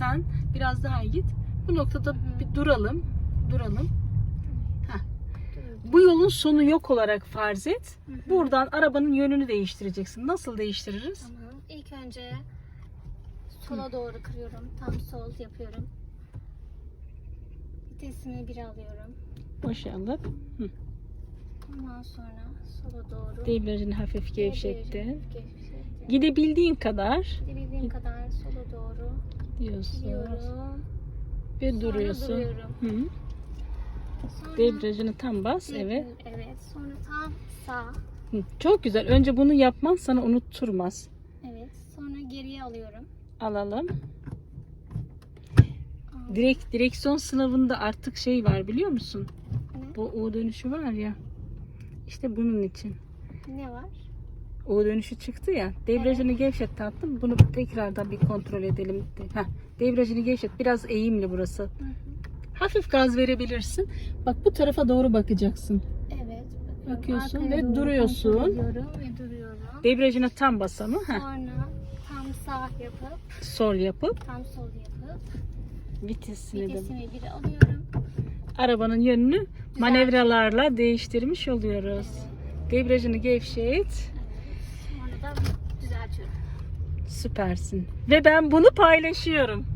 sen biraz daha git. Bu noktada bir duralım. Duralım. Bu yolun sonu yok olarak farz et. Buradan arabanın yönünü değiştireceksin. Nasıl değiştiririz? Tamam. İlk önce sola doğru kırıyorum. Tam sol yapıyorum. Vitesimi bir alıyorum. Boşa alıp Ondan sonra sola doğru. debriyajını hafif gevşettin. Gevşettim. Gidebildiğin kadar Gidebildiğim kadar sola doğru diyorsun. gidiyorum. Ve Sonra duruyorsun. duruyorum. Hı. Sonra Debriyajını tam bas. Evet. Evet. Sonra tam sağ. Hı. Çok güzel. Önce bunu yapman sana unutturmaz. Evet. Sonra geriye alıyorum. Alalım. Direkt direksiyon sınavında artık şey var biliyor musun? Ne? Bu U dönüşü var ya. İşte bunun için. Ne var? U dönüşü çıktı ya. Debriyajını gevşet tatlım. Bunu tekrardan bir kontrol edelim. Heh, debriyajını gevşet. Biraz eğimli burası. Hı hı. Hafif gaz verebilirsin. Bak bu tarafa doğru bakacaksın. Evet. Bakıyorsun Arkaya ve doğru duruyorsun. ve duruyorum. Debriyajına tam basamı. Heh, Sonra tam sağ yapıp sol yapıp tam sol yapıp vitesini de vitesimi bir alıyorum. arabanın yönünü manevralarla değiştirmiş oluyoruz. Evet. Debriyajını gevşet. Da düzeltiyorum. Süpersin. Ve ben bunu paylaşıyorum.